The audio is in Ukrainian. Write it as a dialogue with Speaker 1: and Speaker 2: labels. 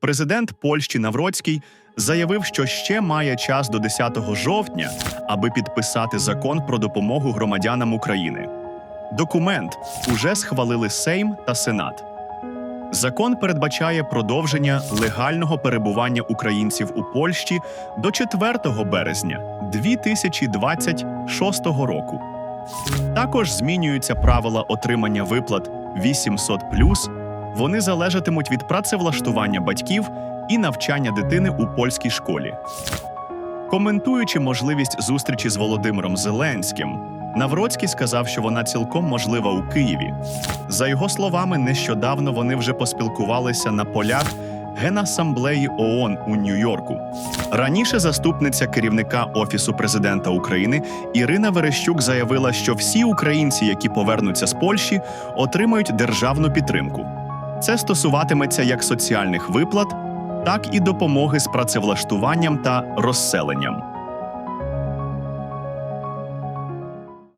Speaker 1: Президент Польщі Навроцький заявив, що ще має час до 10 жовтня, аби підписати закон про допомогу громадянам України. Документ уже схвалили Сейм та Сенат. Закон передбачає продовження легального перебування українців у Польщі до 4 березня 2026 року. Також змінюються правила отримання виплат 800+, вони залежатимуть від працевлаштування батьків і навчання дитини у польській школі. Коментуючи можливість зустрічі з Володимиром Зеленським, Навроцький сказав, що вона цілком можлива у Києві. За його словами, нещодавно вони вже поспілкувалися на полях Генасамблеї ООН у Нью-Йорку. Раніше заступниця керівника Офісу президента України Ірина Верещук заявила, що всі українці, які повернуться з Польщі, отримають державну підтримку. Це стосуватиметься як соціальних виплат, так і допомоги з працевлаштуванням та розселенням.